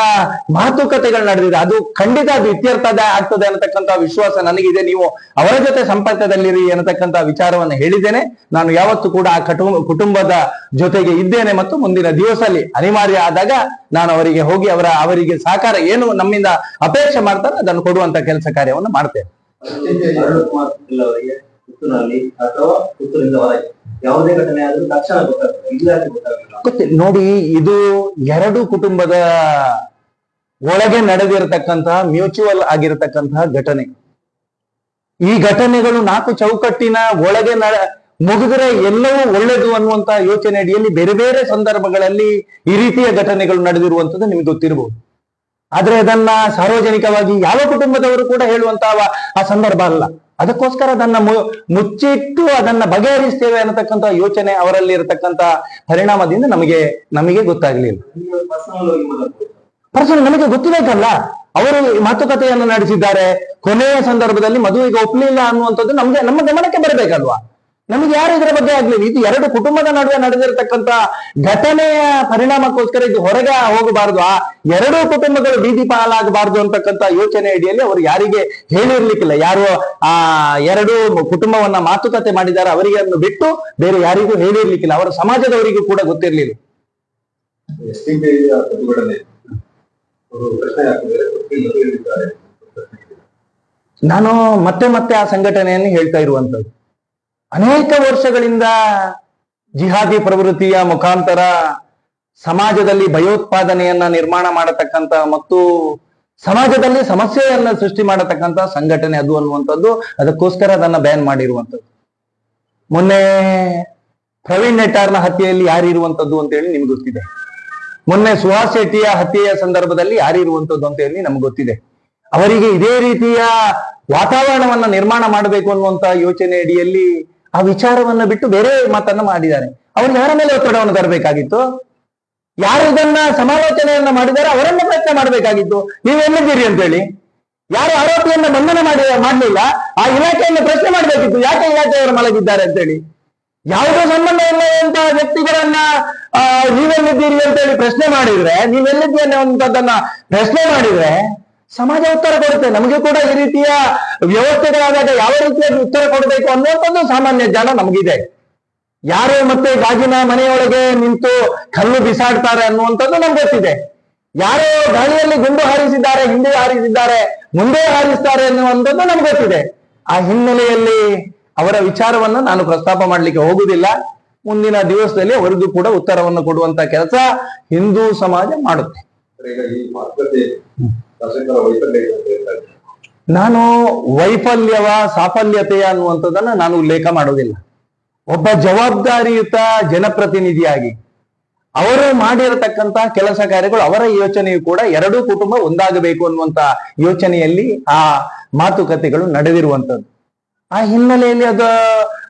ಮಾತುಕತೆಗಳು ನಡೆದಿದೆ, ಅದು ಖಂಡಿತ ಇತ್ಯರ್ಥ ಆಗ್ತದೆ ಅನ್ನತಕ್ಕಂತ ವಿಶ್ವಾಸ ನನಗಿದೆ. ನೀವು ಅವರ ಜೊತೆ ಸಂಪರ್ಕದಲ್ಲಿರಿ ಅನ್ನತಕ್ಕಂತ ವಿಚಾರವನ್ನು ಹೇಳಿದ್ದೇನೆ. ನಾನು ಯಾವತ್ತೂ ಕೂಡ ಆ ಕುಟುಂಬ ಕುಟುಂಬದ ಜೊತೆಗೆ ಇದ್ದೇನೆ ಮತ್ತು ಮುಂದಿನ ದಿವಸಲ್ಲಿ ಅನಿವಾರ್ಯ ಆದಾಗ ನಾನು ಅವರಿಗೆ ಹೋಗಿ ಅವರ ಅವರಿಗೆ ಸಹಕಾರ ಏನು ನಮ್ಮಿಂದ ಅಪೇಕ್ಷೆ ಮಾಡ್ತಾರೆ ಅದನ್ನು ಕೊಡುವಂತ ಕೆಲಸ ಕಾರ್ಯವನ್ನು ಮಾಡ್ತೇನೆ. ಯಾವುದೇ ಘಟನೆ ಆದ್ರೂ ತಕ್ಷಣ ಗೊತ್ತಾಗ್ತದೆ ಇಲ್ಲ ನೋಡಿ, ಇದು ಎರಡು ಕುಟುಂಬದ ಒಳಗೆ ನಡೆದಿರತಕ್ಕಂತಹ ಮ್ಯೂಚುವಲ್ ಆಗಿರತಕ್ಕಂತಹ ಘಟನೆ. ಈ ಘಟನೆಗಳು ನಾಲ್ಕು ಚೌಕಟ್ಟಿನ ಒಳಗೆ ನಡ ಮುಗಿದ್ರೆ ಎಲ್ಲವೂ ಒಳ್ಳೆದು ಅನ್ನುವಂತ ಯೋಚನೆ ಅಡಿಯಲ್ಲಿ ಬೇರೆ ಬೇರೆ ಸಂದರ್ಭಗಳಲ್ಲಿ ಈ ರೀತಿಯ ಘಟನೆಗಳು ನಡೆದಿರುವಂತದ್ದು ನಿಮ್ಗೆ ಗೊತ್ತಿರಬಹುದು ಆದ್ರೆ ಅದನ್ನ ಸಾರ್ವಜನಿಕವಾಗಿ ಯಾವ ಕುಟುಂಬದವರು ಕೂಡ ಹೇಳುವಂತಹ ಆ ಸಂದರ್ಭ ಅಲ್ಲ. ಅದಕ್ಕೋಸ್ಕರ ಅದನ್ನ ಮುಚ್ಚಿಟ್ಟು ಅದನ್ನ ಬಗೆಹರಿಸ್ತೇವೆ ಅನ್ನತಕ್ಕಂತ ಯೋಚನೆ ಅವರಲ್ಲಿ ಇರತಕ್ಕಂತ ಪರಿಣಾಮದಿಂದ ನಮಗೆ ನಮಗೆ ಗೊತ್ತಾಗ್ಲಿಲ್ಲ. ಪರ್ಸನಲ್ ಪರ್ಸನ್ ನಮಗೆ ಗೊತ್ತಿರಬೇಕಲ್ಲ? ಅವರು ಮಾತುಕತೆಯನ್ನು ನಡೆಸಿದ್ದಾರೆ. ಕೊನೆಯ ಸಂದರ್ಭದಲ್ಲಿ ಮದುವೆಗೆ ಒಪ್ಪಲಿಲ್ಲ ಅನ್ನುವಂಥದ್ದು ನಮ್ಗೆ, ನಮ್ಮ ಗಮನಕ್ಕೆ ಬರಬೇಕಲ್ವಾ? ನಮಗೆ ಯಾರು ಇದರ ಬಗ್ಗೆ ಆಗ್ಲಿಲ್ಲ. ಇದು ಎರಡು ಕುಟುಂಬದ ನಡುವೆ ನಡೆದಿರತಕ್ಕಂತ ಘಟನೆಯ ಪರಿಣಾಮಕ್ಕೋಸ್ಕರ ಇದು ಹೊರಗೆ ಹೋಗಬಾರದು. ಆ ಎರಡೂ ಕುಟುಂಬಗಳು ಬೀದಿ ಪಾಲಾಗಬಾರದು ಅಂತಕ್ಕಂತ ಯೋಚನೆ ಅಡಿಯಲ್ಲಿ ಅವರು ಯಾರಿಗೆ ಹೇಳಿರ್ಲಿಕ್ಕಿಲ್ಲ. ಯಾರು ಆ ಎರಡು ಕುಟುಂಬವನ್ನ ಮಾತುಕತೆ ಮಾಡಿದ್ದಾರೆ ಅವರಿಗೆ ಅದನ್ನು ಬಿಟ್ಟು ಬೇರೆ ಯಾರಿಗೂ ಹೇಳಿರ್ಲಿಕ್ಕಿಲ್ಲ. ಅವರ ಸಮಾಜದವರಿಗೂ ಕೂಡ ಗೊತ್ತಿರ್ಲಿಲ್ಲ. ನಾನು ಮತ್ತೆ ಮತ್ತೆ ಆ ಸಂಘಟನೆಯನ್ನು ಹೇಳ್ತಾ ಇರುವಂತದ್ದು ಅನೇಕ ವರ್ಷಗಳಿಂದ ಜಿಹಾದಿ ಪ್ರವೃತ್ತಿಯ ಮುಖಾಂತರ ಸಮಾಜದಲ್ಲಿ ಭಯೋತ್ಪಾದನೆಯನ್ನ ನಿರ್ಮಾಣ ಮಾಡತಕ್ಕಂತ ಮತ್ತು ಸಮಾಜದಲ್ಲಿ ಸಮಸ್ಯೆಯನ್ನ ಸೃಷ್ಟಿ ಮಾಡತಕ್ಕಂತ ಸಂಘಟನೆ ಅದು ಅನ್ನುವಂಥದ್ದು. ಅದಕ್ಕೋಸ್ಕರ ಅದನ್ನ ಬ್ಯಾನ್ ಮಾಡಿರುವಂಥದ್ದು. ಮೊನ್ನೆ ಪ್ರವೀಣ್ ನೆಟ್ಟಾರ್ನ ಹತ್ಯೆಯಲ್ಲಿ ಯಾರಿರುವಂಥದ್ದು ಅಂತ ಹೇಳಿ ನಿಮ್ಗೆ ಗೊತ್ತಿದೆ. ಮೊನ್ನೆ ಸುಹಾಸ್ ಶೆಟ್ಟಿಯ ಹತ್ಯೆಯ ಸಂದರ್ಭದಲ್ಲಿ ಯಾರಿರುವಂಥದ್ದು ಅಂತ ಹೇಳಿ ನಮ್ಗೆ ಗೊತ್ತಿದೆ. ಅವರಿಗೆ ಇದೇ ರೀತಿಯ ವಾತಾವರಣವನ್ನ ನಿರ್ಮಾಣ ಮಾಡಬೇಕು ಅನ್ನುವಂತ ಯೋಚನೆ ಅಡಿಯಲ್ಲಿ ಆ ವಿಚಾರವನ್ನ ಬಿಟ್ಟು ಬೇರೆ ಮಾತನ್ನ ಮಾಡಿದ್ದಾರೆ. ಅವ್ರು ಯಾರ ಮೇಲೆ ಒತ್ತಡವನ್ನು ತರಬೇಕಾಗಿತ್ತು? ಯಾರು ಇದನ್ನ ಸಮಾಲೋಚನೆಯನ್ನ ಮಾಡಿದ್ದಾರೆ ಅವರನ್ನ ಪ್ರಶ್ನೆ ಮಾಡಬೇಕಾಗಿತ್ತು. ನೀವು ಎಲ್ಲಿದ್ದೀರಿ ಅಂತೇಳಿ. ಯಾರು ಆರೋಪಿಯನ್ನ ಬಂಧನ ಮಾಡಿ ಮಾಡಲಿಲ್ಲ, ಆ ಇಲಾಖೆಯನ್ನು ಪ್ರಶ್ನೆ ಮಾಡಬೇಕಿತ್ತು. ಯಾಕೆ ಇಲಾಖೆಯವರು ಮಲಗಿದ್ದಾರೆ ಅಂತೇಳಿ. ಯಾವುದೋ ಸಂಬಂಧ ಇಲ್ಲ ಅಂತ ವ್ಯಕ್ತಿಗಳನ್ನ ನೀವೆಲ್ಲಿದ್ದೀರಿ ಅಂತೇಳಿ ಪ್ರಶ್ನೆ ಮಾಡಿದ್ರೆ, ನೀವೆಲ್ಲಿದ್ದೀರಿ ಅನ್ನುವಂಥದ್ದನ್ನ ಪ್ರಶ್ನೆ ಮಾಡಿದ್ರೆ ಸಮಾಜ ಉತ್ತರ ಕೊಡುತ್ತೆ. ನಮಗೆ ಕೂಡ ಈ ರೀತಿಯ ವ್ಯವಸ್ಥೆಗಳಾದಾಗ ಯಾವ ರೀತಿಯ ಉತ್ತರ ಕೊಡಬೇಕು ಅನ್ನುವಂಥದ್ದು ಸಾಮಾನ್ಯ ಜ್ಞಾನ ನಮಗಿದೆ. ಯಾರು ಮತ್ತೆ ಗಾಜಿನ ಮನೆಯೊಳಗೆ ನಿಂತು ಕಲ್ಲು ಬಿಸಾಡ್ತಾರೆ ಅನ್ನುವಂಥದ್ದು ನಮ್ಗೆ ಗೊತ್ತಿದೆ. ಯಾರೋ ಗಾಳಿಯಲ್ಲಿ ಗುಂಡು ಹಾರಿಸಿದ್ದಾರೆ ಹಿಂದೆ ಹಾರಿಸಿದ್ದಾರೆ ಮುಂದೆ ಹಾರಿಸ್ತಾರೆ ಅನ್ನುವಂಥದ್ದು ನಮ್ಗೆ ಗೊತ್ತಿದೆ. ಆ ಹಿನ್ನೆಲೆಯಲ್ಲಿ ಅವರ ವಿಚಾರವನ್ನ ನಾನು ಪ್ರಸ್ತಾಪ ಮಾಡಲಿಕ್ಕೆ ಹೋಗುದಿಲ್ಲ ಮುಂದಿನ ದಿವಸದಲ್ಲಿ ಅವರಿಗೂ ಕೂಡ ಉತ್ತರವನ್ನು ಕೊಡುವಂತ ಕೆಲಸ ಹಿಂದೂ ಸಮಾಜ ಮಾಡುತ್ತೆ. ನಾನು ವೈಫಲ್ಯವ ಸಾಫಲ್ಯತೆಯ ಅನ್ನುವಂಥದ್ದನ್ನ ನಾನು ಉಲ್ಲೇಖ ಮಾಡೋದಿಲ್ಲ. ಒಬ್ಬ ಜವಾಬ್ದಾರಿಯುತ ಜನಪ್ರತಿನಿಧಿಯಾಗಿ ಅವರು ಮಾಡಿರತಕ್ಕಂತ ಕೆಲಸ ಕಾರ್ಯಗಳು ಅವರ ಯೋಚನೆಯು ಕೂಡ ಎರಡೂ ಕುಟುಂಬ ಒಂದಾಗಬೇಕು ಅನ್ನುವಂತ ಯೋಚನೆಯಲ್ಲಿ ಆ ಮಾತುಕತೆಗಳು ನಡೆದಿರುವಂತದ್ದು ಆ ಹಿನ್ನೆಲೆಯಲ್ಲಿ ಅದು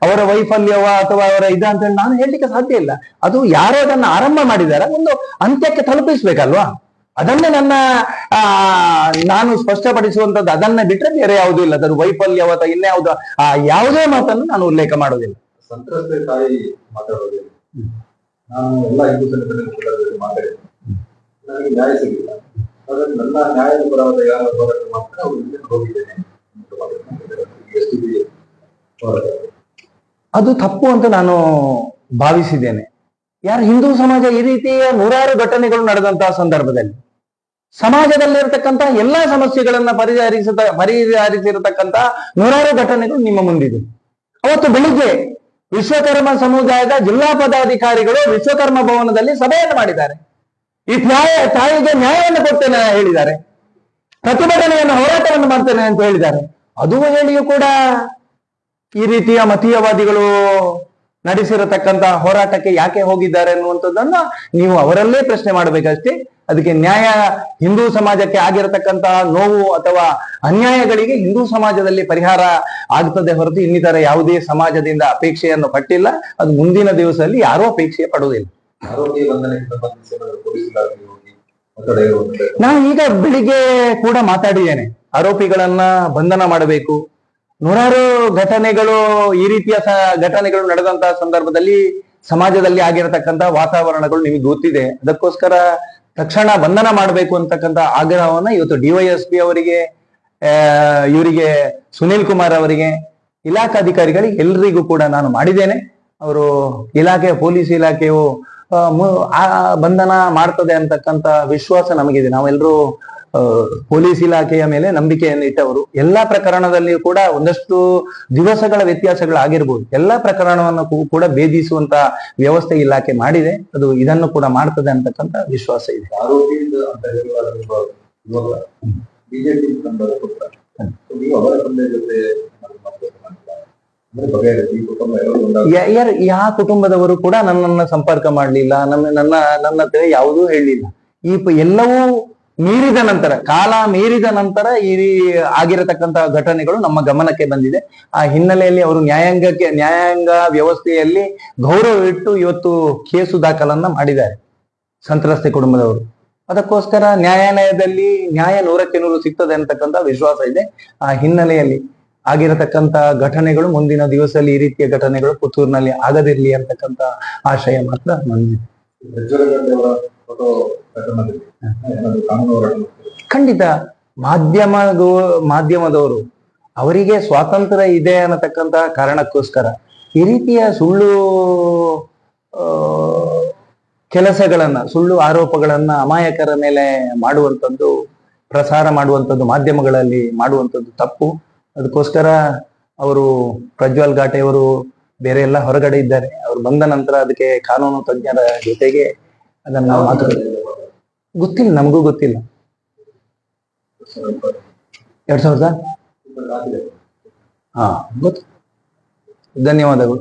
ಅವರ ವೈಫಲ್ಯವ ಅಥವಾ ಅವರ ಇದ ಅಂತ ನಾನು ಹೇಳಲಿಕ್ಕೆ ಸಾಧ್ಯ ಇಲ್ಲ. ಅದು ಯಾರೋ ಅದನ್ನ ಆರಂಭ ಮಾಡಿದಾರ, ಒಂದು ಅಂತ್ಯಕ್ಕೆ ತಲುಪಿಸ್ಬೇಕಲ್ವಾ? ಅದನ್ನೇ ನನ್ನ ಆ ನಾನು ಸ್ಪಷ್ಟಪಡಿಸುವಂತದ್ದು ಅದನ್ನ ಬಿಟ್ರೆ ಬೇರೆ ಯಾವುದೂ ಇಲ್ಲ. ಅದರ ವೈಫಲ್ಯವ ಅಥವಾ ಇನ್ಯಾವುದೋ ಆ ಯಾವುದೇ ಮಾತನ್ನು ನಾನು ಉಲ್ಲೇಖ ಮಾಡೋದಿಲ್ಲ ಸಂತ್ರಸ್ತೆ ತಾಯಿ ಮಾತಾಡೋದು. ನಾನು ಎಲ್ಲ ಹಿಂದೂ ಸಂಘಟನೆ ಮುಖಂಡರ ಜೊತೆ ನನಗೆ ನ್ಯಾಯ ಸಿಗಲಿಲ್ಲ. ಹಾಗಾಗಿ ನನ್ನ ನ್ಯಾಯದ ಪರವಾದ ಯಾರ ಹೋರಾಟ ಮಾತ್ರ ಅವ್ರ ಜೊತೆ ಹೋಗಿದ್ದೇನೆ ಎಷ್ಟು ಹೋರಾಟ ಅದು ತಪ್ಪು ಅಂತ ನಾನು ಭಾವಿಸಿದ್ದೇನೆ. ಯಾರು ಹಿಂದೂ ಸಮಾಜ ಈ ರೀತಿಯ ನೂರಾರು ಘಟನೆಗಳು ನಡೆದಂತಹ ಸಂದರ್ಭದಲ್ಲಿ ಸಮಾಜದಲ್ಲಿರತಕ್ಕಂತ ಎಲ್ಲಾ ಸಮಸ್ಯೆಗಳನ್ನ ಪರಿಹರಿಸದ ಪರಿಹರಿಸಿರತಕ್ಕಂತ ನೂರಾರು ಘಟನೆಗಳು ನಿಮ್ಮ ಮುಂದಿದೆ. ಅವತ್ತು ಬೆಳಿಗ್ಗೆ ವಿಶ್ವಕರ್ಮ ಸಮುದಾಯದ ಜಿಲ್ಲಾ ಪದಾಧಿಕಾರಿಗಳು ವಿಶ್ವಕರ್ಮ ಭವನದಲ್ಲಿ ಸಭೆಯನ್ನು ಮಾಡಿದ್ದಾರೆ. ಈ ನ್ಯಾಯ, ತಾಯಿಗೆ ನ್ಯಾಯವನ್ನು ಕೊಡ್ತೇನೆ ಹೇಳಿದ್ದಾರೆ. ಪ್ರತಿಭಟನೆಯನ್ನು ಹೋರಾಟವನ್ನು ಮಾಡ್ತೇನೆ ಅಂತ ಹೇಳಿದ್ದಾರೆ. ಅದು ಹೇಳಿಯೂ ಕೂಡ ಈ ರೀತಿಯ ಮತೀಯವಾದಿಗಳು ನಡೆಸಿರತಕ್ಕಂತ ಹೋರಾಟಕ್ಕೆ ಯಾಕೆ ಹೋಗಿದ್ದಾರೆ ಅನ್ನುವಂಥದ್ದನ್ನ ನೀವು ಅವರಲ್ಲೇ ಪ್ರಶ್ನೆ ಮಾಡಬೇಕಷ್ಟೇ. ಅದಕ್ಕೆ ನ್ಯಾಯ ಹಿಂದೂ ಸಮಾಜಕ್ಕೆ ಆಗಿರತಕ್ಕಂತಹ ನೋವು ಅಥವಾ ಅನ್ಯಾಯಗಳಿಗೆ ಹಿಂದೂ ಸಮಾಜದಲ್ಲಿ ಪರಿಹಾರ ಆಗ್ತದೆ ಹೊರತು ಇನ್ನಿತರ ಯಾವುದೇ ಸಮಾಜದಿಂದ ಅಪೇಕ್ಷೆಯನ್ನು ಪಟ್ಟಿಲ್ಲ. ಅದು ಮುಂದಿನ ದಿವಸದಲ್ಲಿ ಯಾರೂ ಅಪೇಕ್ಷೆ ಪಡುವುದಿಲ್ಲ. ನಾನು ಈಗ ಬೆಳಿಗ್ಗೆ ಕೂಡ ಮಾತಾಡಿದ್ದೇನೆ. ಆರೋಪಿಗಳನ್ನ ಬಂಧನ ಮಾಡಬೇಕು. ನೂರಾರು ಘಟನೆಗಳು ಈ ರೀತಿಯ ಘಟನೆಗಳು ನಡೆದಂತಹ ಸಂದರ್ಭದಲ್ಲಿ ಸಮಾಜದಲ್ಲಿ ಆಗಿರತಕ್ಕಂತ ವಾತಾವರಣಗಳು ನಿಮಗೆ ಗೊತ್ತಿದೆ. ಅದಕ್ಕೋಸ್ಕರ ತಕ್ಷಣ ಬಂಧನ ಮಾಡಬೇಕು ಅಂತಕ್ಕಂಥ ಆಗ್ರಹವನ್ನ ಇವತ್ತು ಡಿವೈಎಸ್ಪಿ ಅವರಿಗೆ ಇವರಿಗೆ ಸುನೀಲ್ ಕುಮಾರ್ ಅವರಿಗೆ ಇಲಾಖಾಧಿಕಾರಿಗಳಿಗೆ ಎಲ್ರಿಗೂ ಕೂಡ ನಾನು ಮಾಡಿದ್ದೇನೆ. ಅವರು ಇಲಾಖೆ ಪೊಲೀಸ್ ಇಲಾಖೆಯು ಆ, ಬಂಧನ ಮಾಡ್ತದೆ ಅಂತಕ್ಕಂಥ ವಿಶ್ವಾಸ ನಮಗಿದೆ. ನಾವೆಲ್ಲರೂ ಪೊಲೀಸ್ ಇಲಾಖೆಯ ಮೇಲೆ ನಂಬಿಕೆಯನ್ನು ಇಟ್ಟವರು. ಎಲ್ಲಾ ಪ್ರಕರಣದಲ್ಲಿಯೂ ಕೂಡ ಒಂದಷ್ಟು ದಿವಸಗಳ ವ್ಯತ್ಯಾಸಗಳಾಗಿರ್ಬೋದು ಎಲ್ಲಾ ಪ್ರಕರಣವನ್ನು ಕೂಡ ಭೇದಿಸುವಂತ ವ್ಯವಸ್ಥೆ ಇಲಾಖೆ ಮಾಡಿದೆ. ಅದು ಇದನ್ನು ಕೂಡ ಮಾಡ್ತದೆ ಅಂತಕ್ಕಂತ ವಿಶ್ವಾಸ ಇದೆ. ಬಿಜೆಪಿ ಯಾರ್ ಯಾವ ಕುಟುಂಬದವರು ಕೂಡ ನನ್ನನ್ನ ಸಂಪರ್ಕ ಮಾಡ್ಲಿಲ್ಲ. ನನ್ನ ನನ್ನ ನನ್ನ ಹತ್ರ ಯಾವುದೂ ಹೇಳಲಿಲ್ಲ ಈ ಎಲ್ಲವೂ ಮೀರಿದ ನಂತರ, ಕಾಲ ಮೀರಿದ ನಂತರ ಈ ಆಗಿರತಕ್ಕಂತಹ ಘಟನೆಗಳು ನಮ್ಮ ಗಮನಕ್ಕೆ ಬಂದಿದೆ. ಆ ಹಿನ್ನೆಲೆಯಲ್ಲಿ ಅವರು ನ್ಯಾಯಾಂಗಕ್ಕೆ, ನ್ಯಾಯಾಂಗ ವ್ಯವಸ್ಥೆಯಲ್ಲಿ ಗೌರವ ಇಟ್ಟು ಇವತ್ತು ಕೇಸು ದಾಖಲನ್ನ ಮಾಡಿದ್ದಾರೆ ಸಂತ್ರಸ್ತೆ ಕುಟುಂಬದವರು. ಅದಕ್ಕೋಸ್ಕರ ನ್ಯಾಯಾಲಯದಲ್ಲಿ ನ್ಯಾಯ ನೂರಕ್ಕೆ ನೂರು ಸಿಗ್ತದೆ ಅಂತಕ್ಕಂಥ ವಿಶ್ವಾಸ ಇದೆ. ಆ ಹಿನ್ನೆಲೆಯಲ್ಲಿ ಆಗಿರತಕ್ಕಂತ ಘಟನೆಗಳು ಮುಂದಿನ ದಿವಸದಲ್ಲಿ ಈ ರೀತಿಯ ಘಟನೆಗಳು ಪುತ್ತೂರಿನಲ್ಲಿ ಆಗದಿರ್ಲಿ ಅಂತಕ್ಕಂಥ ಆಶಯ ಮಾತ್ರ ನಂದಿದೆ ಖಂಡಿತ. ಮಾಧ್ಯಮ ಮಾಧ್ಯಮದವರು ಅವರಿಗೆ ಸ್ವಾತಂತ್ರ್ಯ ಇದೆ ಅನ್ನತಕ್ಕಂತಹ ಕಾರಣಕ್ಕೋಸ್ಕರ ಈ ರೀತಿಯ ಸುಳ್ಳು ಕೆಲಸಗಳನ್ನ, ಸುಳ್ಳು ಆರೋಪಗಳನ್ನ ಅಮಾಯಕರ ಮೇಲೆ ಮಾಡುವಂಥದ್ದು, ಪ್ರಸಾರ ಮಾಡುವಂಥದ್ದು, ಮಾಧ್ಯಮಗಳಲ್ಲಿ ಮಾಡುವಂಥದ್ದು ತಪ್ಪು. ಅದಕ್ಕೋಸ್ಕರ ಅವರು ಪ್ರಜ್ವಲ್ ಘಾಟೆಯವರು ಬೇರೆ ಎಲ್ಲ ಹೊರಗಡೆ ಇದ್ದಾರೆ. ಅವ್ರು ಬಂದ ನಂತರ ಅದಕ್ಕೆ ಕಾನೂನು ತಜ್ಞರ ಜೊತೆಗೆ ಅದನ್ನ ಯಾವ ಮಾತು ಗೊತ್ತಿಲ್ಲ ನಮಗೂ ಗೊತ್ತಿಲ್ಲ ಎರಡ್ ಸಾವಿರದ. ಹಾ ಗೊತ್ತು ಧನ್ಯವಾದಗಳು